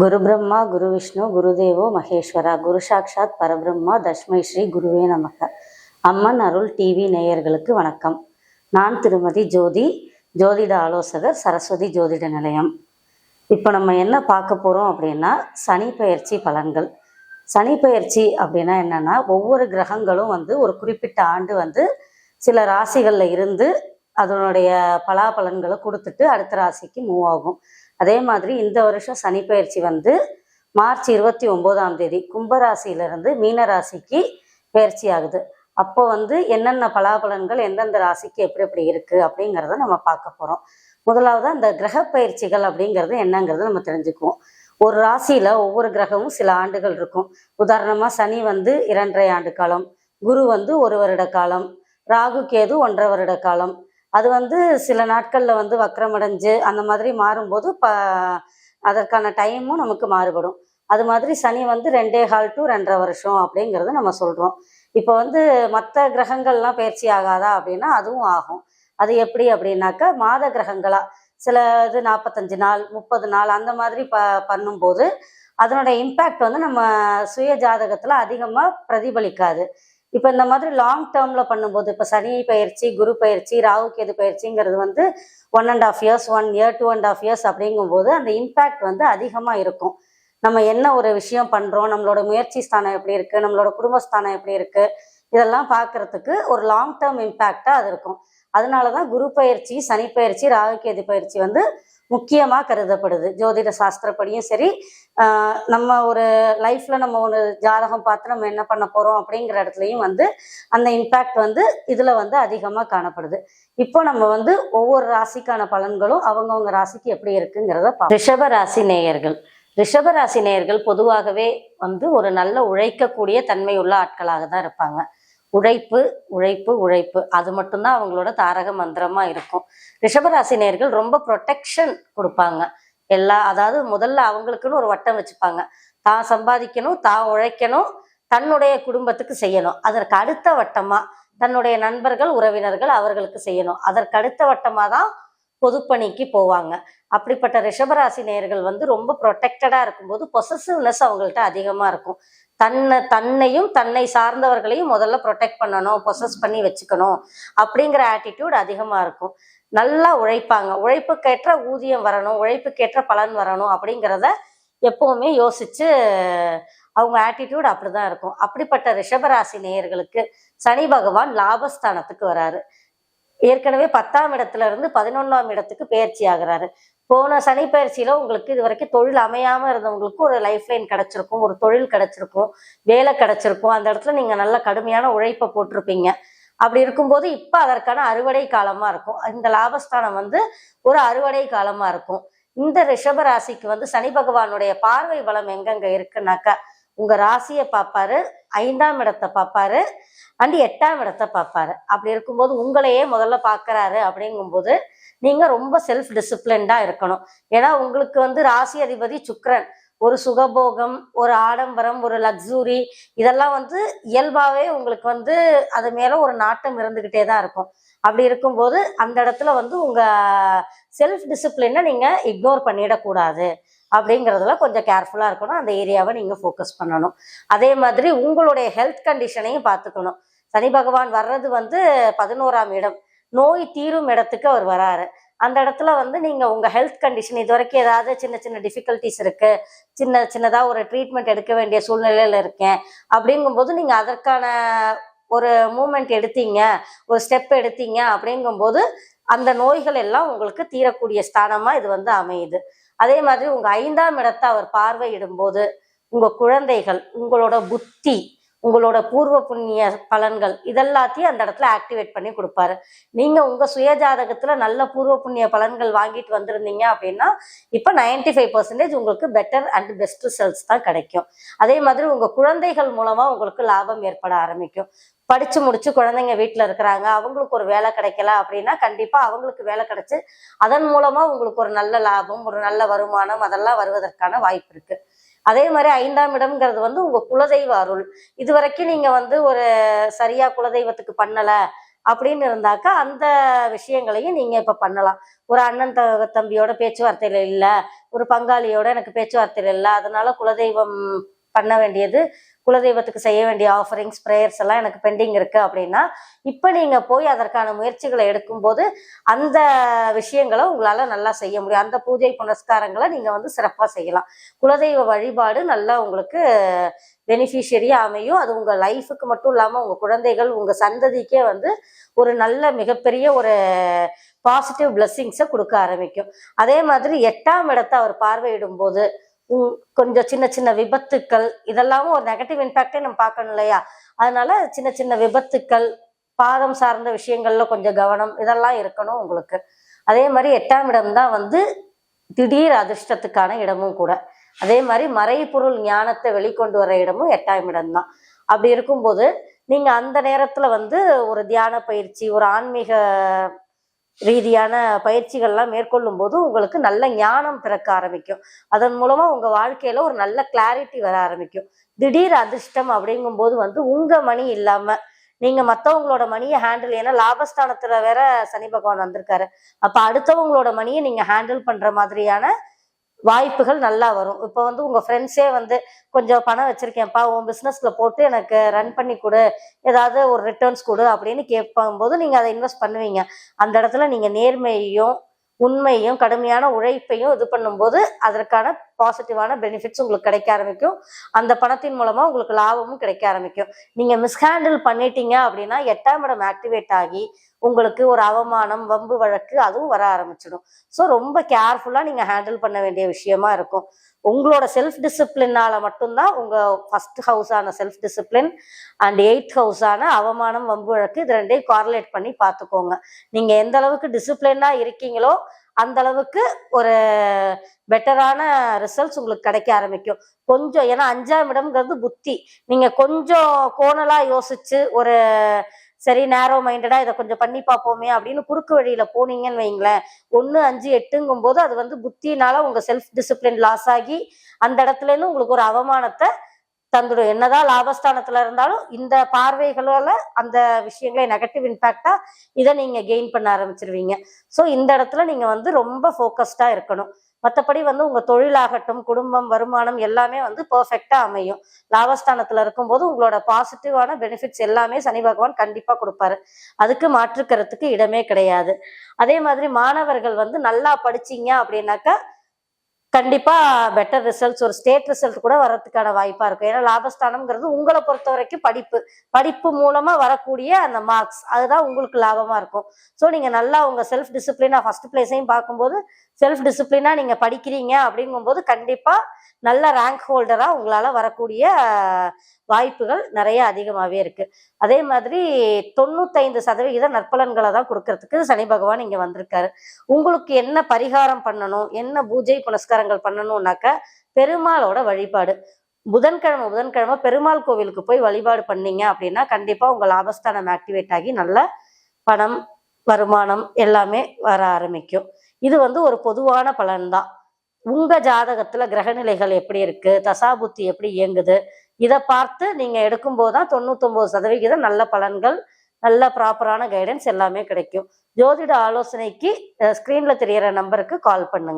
குரு பிரம்மா குரு விஷ்ணு குருதேவோ மகேஸ்வரா. குரு சாக்ஷாத் பரபிரம்மா தஷ்மை ஸ்ரீ குருவே நமக. அம்மன் அருள் டிவி நேயர்களுக்கு வணக்கம். நான் திருமதி ஜோதி ஜோதிட ஆலோசகர் சரஸ்வதி ஜோதிட நிலையம். இப்போ நம்ம என்ன பார்க்க போகிறோம் அப்படின்னா சனி பயிற்சி பலன்கள். சனி பயிற்சி அப்படின்னா என்னன்னா ஒவ்வொரு கிரகங்களும் வந்து ஒரு குறிப்பிட்ட ஆண்டு வந்து சில ராசிகளில் இருந்து அதனுடைய பலாபலன்களை கொடுத்துட்டு அடுத்த ராசிக்கு மூவ் ஆகும். அதே மாதிரி இந்த வருஷம் சனி பயிற்சி வந்து மார்ச் இருபத்தி ஒம்போதாம் தேதி கும்பராசியிலிருந்து மீன ராசிக்கு பயிற்சி ஆகுது. அப்போ வந்து என்னென்ன பலாபலன்கள் எந்தெந்த ராசிக்கு எப்படி எப்படி இருக்குது அப்படிங்கிறத நம்ம பார்க்க போகிறோம் முதலாவது அந்த கிரக பயிற்சிகள் அப்படிங்கிறது என்னங்கிறத நம்ம தெரிஞ்சுக்குவோம். ஒரு ராசியில் ஒவ்வொரு கிரகமும் சில ஆண்டுகள் இருக்கும். உதாரணமாக சனி வந்து இரண்டரை ஆண்டு காலம் குரு வந்து ஒரு வருட காலம் ராகு கேது ஒன்றரை வருட காலம் அது வந்து சில நாட்களில் வந்து வக்கரமடைஞ்சு அந்த மாதிரி மாறும்போது ப அதற்கான டைமும் நமக்கு மாறுபடும். அது மாதிரி சனி வந்து ரெண்டே ஹால் டு ரெண்டரை வருஷம் அப்படிங்கிறத நம்ம சொல்கிறோம் இப்போ வந்து மற்ற கிரகங்கள்லாம் பயிற்சி ஆகாதா அப்படின்னா அதுவும் ஆகும். அது எப்படி அப்படின்னாக்கா மாத கிரகங்களாக சில இது நாற்பத்தஞ்சு நாள் முப்பது நாள் அந்த மாதிரி ப பண்ணும்போது அதனோட இம்பேக்ட் வந்து நம்ம சுய ஜாதகத்தில் அதிகமாக பிரதிபலிக்காது. இப்போ இந்த மாதிரி லாங் டேர்மில் பண்ணும்போது இப்போ சனி பயிற்சி குரு பயிற்சி ராகு கேது பயிற்சிங்கிறது வந்து one and half years one year two and half years அப்படிங்கும்போது அந்த இம்பேக்ட் வந்து அதிகமாக இருக்கும். நம்ம என்ன ஒரு விஷயம் பண்ணுறோம் நம்மளோட முயற்சி ஸ்தானம் எப்படி இருக்குது நம்மளோட குடும்பஸ்தானம் எப்படி இருக்குது இதெல்லாம் பார்க்கறதுக்கு ஒரு லாங் டேர்ம் இம்பேக்டாக அது இருக்கும். அதனால தான் குரு பயிற்சி சனி பயிற்சி ராகு கேது பயிற்சி வந்து முக்கியமாக கருதப்படுது. ஜோதிட சாஸ்திரப்படியும் சரி நம்ம ஒரு லைஃப்ல நம்ம ஒரு ஜாதகம் பார்த்து நம்ம என்ன பண்ண போறோம் அப்படிங்கிற இடத்துலையும் வந்து அந்த இம்பேக்ட் வந்து இதுல வந்து அதிகமாக காணப்படுது. இப்போ நம்ம வந்து ஒவ்வொரு ராசிக்கான பலன்களும் அவங்கவுங்க ராசிக்கு எப்படி இருக்குங்கிறத ரிஷப ராசி நேயர்கள். ரிஷப ராசி நேயர்கள் பொதுவாகவே வந்து ஒரு நல்ல உழைக்கக்கூடிய தன்மை உள்ள ஆட்களாக தான் இருப்பாங்க. உழைப்பு உழைப்பு உழைப்பு. அது மட்டும்தான் அவங்களோட தாரக மந்திரமா இருக்கும். ரிஷபராசிநேயர்கள் ரொம்ப ப்ரொடெக்ஷன் கொடுப்பாங்க. எல்லா அதாவது முதல்ல அவங்களுக்குன்னு ஒரு வட்டம் வச்சுப்பாங்க. தான் சம்பாதிக்கணும் தான் உழைக்கணும் தன்னுடைய குடும்பத்துக்கு செய்யணும். அதற்கு அடுத்த வட்டமா தன்னுடைய நண்பர்கள் உறவினர்கள் அவர்களுக்கு செய்யணும். அதற்கு அடுத்த வட்டமா தான் பொதுப்பணிக்கு போவாங்க. அப்படிப்பட்ட ரிஷபராசி நேயர்கள் வந்து ரொம்ப ப்ரொடெக்டடா இருக்கும்போது பொசசிவ்னஸ் அவங்கள்ட்ட அதிகமா இருக்கும். தன்னை தன்னையும் தன்னை சார்ந்தவர்களையும் முதல்ல ப்ரொடெக்ட் பண்ணணும் பொசஸ் பண்ணி வச்சுக்கணும் அப்படிங்கிற ஆட்டிடியூட் அதிகமாக இருக்கும். நல்லா உழைப்பாங்க. உழைப்புக்கேற்ற ஊதியம் வரணும் உழைப்புக்கேற்ற பலன் வரணும் அப்படிங்கிறத எப்போவுமே யோசிச்சு அவங்க ஆட்டிடியூட் அப்படிதான் இருக்கும். அப்படிப்பட்ட ரிஷபராசி நேயர்களுக்கு சனி பகவான் லாபஸ்தானத்துக்கு வராரு. ஏற்கனவே பத்தாம் இடத்துல இருந்து பதினொன்றாம் இடத்துக்கு பயிற்சி ஆகிறாரு. போன சனி பயிற்சியில உங்களுக்கு இது வரைக்கும் தொழில் அமையாம இருந்தவங்களுக்கு ஒரு லைஃப் லைன் கிடைச்சிருக்கும் ஒரு தொழில் கிடைச்சிருக்கும் வேலை கிடைச்சிருக்கும். அந்த இடத்துல நீங்க நல்ல கடுமையான உழைப்பை போட்டிருப்பீங்க. அப்படி இருக்கும்போது இப்ப அதற்கான அறுவடை காலமா இருக்கும். இந்த லாபஸ்தானம் வந்து ஒரு அறுவடை காலமா இருக்கும். இந்த ரிஷப ராசிக்கு வந்து சனி பகவானுடைய பார்வை பலம் எங்கெங்க இருக்குன்னாக்கா உங்க ராசியை பார்ப்பாரு ஐந்தாம் இடத்தை பார்ப்பாரு அண்ட் எட்டாம் இடத்தை பார்ப்பாரு. அப்படி இருக்கும்போது உங்களையே முதல்ல பார்க்கறாரு அப்படிங்கும்போது நீங்க ரொம்ப செல்ஃப் டிசிப்ளின்டா இருக்கணும். ஏன்னா உங்களுக்கு வந்து ராசி அதிபதி சுக்ரன் ஒரு சுகபோகம் ஒரு ஆடம்பரம் ஒரு லக்ஸுரி இதெல்லாம் வந்து இயல்பாகவே உங்களுக்கு வந்து அது மேலே ஒரு நாட்டம் இருந்துக்கிட்டே தான் இருக்கும். அப்படி இருக்கும்போது அந்த இடத்துல வந்து உங்கள் செல்ஃப் டிசிப்ளினை நீங்கள் இக்னோர் பண்ணிடக்கூடாது. அப்படிங்கிறதுல கொஞ்சம் கேர்ஃபுல்லாக இருக்கணும். அந்த ஏரியாவை நீங்கள் ஃபோக்கஸ் பண்ணணும். அதே மாதிரி உங்களுடைய ஹெல்த் கண்டிஷனையும் பார்த்துக்கணும். சனி பகவான் வர்றது வந்து பதினோராம் இடம். நோய் தீரும் இடத்துக்கு அவர் வராரு. அந்த இடத்துல வந்து நீங்கள் உங்கள் ஹெல்த் கண்டிஷன் இது வரைக்கும் ஏதாவது சின்ன சின்ன டிஃபிகல்ட்டிஸ் இருக்கு. சின்ன சின்னதாக ஒரு ட்ரீட்மெண்ட் எடுக்க வேண்டிய சூழ்நிலையில் இருக்கேன். அப்படிங்கும்போது நீங்கள் அதற்கான ஒரு மூமெண்ட் எடுத்தீங்க. ஒரு ஸ்டெப் எடுத்தீங்க அப்படிங்கும்போது அந்த நோய்கள் எல்லாம் உங்களுக்கு தீரக்கூடிய ஸ்தானமாக இது வந்து அமையுது. அதே மாதிரி உங்க ஐந்தாம் இடத்தை அவர் பார்வையிடும் போது உங்க குழந்தைகள் உங்களோட புத்தி உங்களோட பூர்வ புண்ணிய பலன்கள் இதெல்லாத்தையும் அந்த இடத்துல ஆக்டிவேட் பண்ணி கொடுப்பாரு. நீங்க உங்க சுயஜாதகத்துல நல்ல பூர்வ புண்ணிய பலன்கள் வாங்கிட்டு வந்திருந்தீங்க அப்படின்னா இப்ப நைன்டி ஃபைவ் பர்சன்டேஜ் உங்களுக்கு பெட்டர் அண்ட் பெஸ்ட் ரிசல்ட்ஸ் தான் கிடைக்கும். அதே மாதிரி உங்க குழந்தைகள் மூலமா உங்களுக்கு லாபம் ஏற்பட ஆரம்பிக்கும். படிச்சு முடிச்சு குழந்தைங்க வீட்டில் இருக்கிறாங்க அவங்களுக்கு ஒரு வேலை கிடைக்கல அப்படின்னா கண்டிப்பா அவங்களுக்கு வேலை கிடைச்சு அதன் மூலமா உங்களுக்கு ஒரு நல்ல லாபம் ஒரு நல்ல வருமானம் அதெல்லாம் வருவதற்கான வாய்ப்பு இருக்கு. அதே மாதிரி ஐந்தாம் இடம்ங்கிறது வந்து உங்க குலதெய்வ அருள். இது வரைக்கும் நீங்க வந்து ஒரு சரியா குலதெய்வத்துக்கு பண்ணல அப்படின்னு இருந்தாக்கா அந்த விஷயங்களையும் நீங்க இப்ப பண்ணலாம். ஒரு அண்ணன் த- தம்பியோட பேச்சுவார்த்தையில இல்ல ஒரு பங்காளியோட எனக்கு பேச்சுவார்த்தையில இல்ல அதனால குலதெய்வம் பண்ண வேண்டியது குலதெய்வத்துக்கு செய்ய வேண்டிய ஆஃபரிங்ஸ் ப்ரேயர்ஸ் எல்லாம் எனக்கு பெண்டிங் இருக்கு அப்படின்னா இப்போ நீங்க போய் அதற்கான முயற்சிகளை எடுக்கும்போது அந்த விஷயங்களை உங்களால நல்லா செய்ய முடியும். அந்த பூஜை புனஸ்காரங்களை நீங்க வந்து சிறப்பாக செய்யலாம். குலதெய்வ வழிபாடு நல்லா உங்களுக்கு பெனிஃபிஷியரியா அமையும். அது உங்க லைஃபுக்கு மட்டும் இல்லாம உங்க குழந்தைகள் உங்க சந்ததிக்கே வந்து ஒரு நல்ல மிகப்பெரிய ஒரு பாசிட்டிவ் பிளெஸ்ஸிங்ஸை கொடுக்க ஆரம்பிக்கும். அதே மாதிரி எட்டாம் இடத்தை அவர் பார்வையிடும் போது கொஞ்சம் சின்ன சின்ன விபத்துக்கள் இதெல்லாமும் ஒரு நெகட்டிவ் இம்பேக்டே நம்ம பார்க்கணும் இல்லையா? அதனால சின்ன சின்ன விபத்துக்கள் பாதம் சார்ந்த விஷயங்கள்ல கொஞ்சம் கவனம் இதெல்லாம் இருக்கணும் உங்களுக்கு. அதே மாதிரி எட்டாம் இடம் தான் வந்து திடீர் அதிர்ஷ்டத்துக்கான இடமும் கூட. அதே மாதிரி மறைபொருள் ஞானத்தை வெளிக்கொண்டு வர இடமும் எட்டாம் இடம் தான். அப்படி இருக்கும்போது நீங்க அந்த நேரத்துல வந்து ஒரு தியான பயிற்சி ஒரு ஆன்மீக ரீதியான பயிற்சிகள்லாம் மேற்கொள்ளும் போது உங்களுக்கு நல்ல ஞானம் பிறக்க ஆரம்பிக்கும். அதன் மூலமா உங்க வாழ்க்கையில ஒரு நல்ல கிளாரிட்டி வர ஆரம்பிக்கும். திடீர் அதிர்ஷ்டம் அப்படிங்கும்போது வந்து உங்க மணி இல்லாம நீங்க மத்தவங்களோட மணியை ஹேண்டில் ஏன்னா லாபஸ்தானத்துல வேற சனி பகவான் வந்திருக்காரு. அப்ப அடுத்தவங்களோட மணியை நீங்க ஹேண்டில் பண்ற மாதிரியான வாய்ப்புகள் நல்லா வரும். இப்போ வந்து உங்கள் ஃப்ரெண்ட்ஸே வந்து கொஞ்சம் பணம் வச்சிருக்கேன்ப்பா உன் பிஸ்னஸில் போட்டு எனக்கு ரன் பண்ணி கொடு. ஏதாவது ஒரு ரிட்டர்ன்ஸ் கொடு அப்படின்னு கேட்கும்போது நீங்கள் அதை இன்வெஸ்ட் பண்ணுவீங்க. அந்த இடத்துல நீங்கள் நேர்மையையும் உண்மையும் கடுமையான உழைப்பையும் இது பண்ணும்போது அதற்கான பாசிட்டிவான பெனிஃபிட்ஸ் உங்களுக்கு கிடைக்க ஆரம்பிக்கும். அந்த பணத்தின் மூலமா உங்களுக்கு லாபமும் கிடைக்க ஆரம்பிக்கும். நீங்க மிஸ்ஹேண்டில் பண்ணிட்டீங்க அப்படின்னா எட்டாம் இடம் ஆக்டிவேட் ஆகி உங்களுக்கு ஒரு அவமானம் வம்பு வழக்கு அதுவும் வர ஆரம்பிச்சிடும். ஸோ ரொம்ப கேர்ஃபுல்லா நீங்க ஹேண்டில் பண்ண வேண்டிய விஷயமா இருக்கும். உங்களோட செல்ஃப் டிசிப்ளினால மட்டும்தான் உங்க ஃபர்ஸ்ட் ஹவுஸான செல்ஃப் டிசிப்ளின் அண்ட் எயித் ஹவுஸான அவமானம் வம்பு வழக்கு இது ரெண்டையும் கார்லேட் பண்ணி பார்த்துக்கோங்க. நீங்க எந்த அளவுக்கு டிசிப்ளினா இருக்கீங்களோ அந்த அளவுக்கு ஒரு பெட்டரான ரிசல்ட்ஸ் உங்களுக்கு கிடைக்க ஆரம்பிக்கும். கொஞ்சம் ஏன்னா அஞ்சாம் இடம்ங்கிறது புத்தி. நீங்க கொஞ்சம் கோணலா யோசிச்சு ஒரு சரி நேரோ மைண்டடா இதை கொஞ்சம் பண்ணி பார்ப்போமே அப்படின்னு குறுக்கு வழியில போனீங்கன்னு வைங்களேன். ஒன்று அஞ்சு எட்டுங்கும் போது அது வந்து புத்தினால உங்க செல்ஃப் டிசிப்ளின் லாஸ் ஆகி அந்த இடத்துல இருந்து உங்களுக்கு ஒரு அவமானத்தை தந்துடும் என்னதான் லாபஸ்தானத்துல இருந்தாலும் இந்த பார்வைகளால அந்த விஷயங்களை நெகட்டிவ் இம்பேக்டா இதை நீங்க கெயின் பண்ண ஆரம்பிச்சிருவீங்க. ஸோ இந்த இடத்துல நீங்க வந்து ரொம்ப ஃபோக்கஸ்டா இருக்கணும். மற்றபடி வந்து உங்க தொழிலாகட்டும் குடும்பம் வருமானம் எல்லாமே வந்து பர்ஃபெக்டா அமையும். லாபஸ்தானத்துல இருக்கும்போது உங்களோட பாசிட்டிவான பெனிஃபிட்ஸ் எல்லாமே சனி பகவான் கண்டிப்பா கொடுப்பாரு. அதுக்கு மாற்றுக்கிறதுக்கு இடமே கிடையாது. அதே மாதிரி மாணவர்கள் வந்து நல்லா படிச்சீங்க அப்படின்னாக்கா கண்டிப்பா பெட்டர் ரிசல்ட்ஸ் ஒரு ஸ்டேட் ரிசல்ட் கூட வர்றதுக்கான வாய்ப்பா இருக்கும். ஏன்னா லாபஸ்தானம்ங்கிறது உங்களை பொறுத்த வரைக்கும் படிப்பு. படிப்பு மூலமா வரக்கூடிய அந்த மார்க்ஸ் அதுதான் உங்களுக்கு லாபமா இருக்கும். ஸோ நீங்க நல்லா உங்க செல்ஃப் டிசிப்ளினா ஃபர்ஸ்ட் பிளேஸையும் பார்க்கும்போது செல்ஃப் டிசிப்ளினா நீங்க படிக்கிறீங்க அப்படிங்கும்போது கண்டிப்பா நல்ல ரேங்க் ஹோல்டரா உங்களால வரக்கூடிய வாய்ப்புகள் நிறைய அதிகமாகவே இருக்கு. அதே மாதிரி தொண்ணூத்தைந்து சதவிகித நற்பலன்களை தான் கொடுக்கறதுக்கு சனி பகவான் இங்க வந்திருக்காரு. உங்களுக்கு என்ன பரிகாரம் பண்ணணும் என்ன பூஜை புனஸ்காரங்கள் பண்ணணும்னாக்க பெருமாளோட வழிபாடு. புதன்கிழமை புதன்கிழமை பெருமாள் கோவிலுக்கு போய் வழிபாடு பண்ணீங்க அப்படின்னா கண்டிப்பா உங்க லாபஸ்தானம் ஆக்டிவேட் ஆகி நல்ல பணம் வருமானம் எல்லாமே வர ஆரம்பிக்கும். இது வந்து ஒரு பொதுவான பலன்தான். உங்க ஜாதகத்துல கிரகநிலைகள் எப்படி இருக்கு? தசாபுத்தி எப்படி இயங்குது? இதை பார்த்து நீங்க எடுக்கும்போது தான் தொண்ணூத்தொன்பது சதவிகிதம் நல்ல பலன்கள் நல்ல ப்ராப்பரான கைடன்ஸ் எல்லாமே கிடைக்கும். ஜோதிட ஆலோசனைக்கு ஸ்க்ரீனில் தெரியற நம்பருக்கு கால் பண்ணுங்க.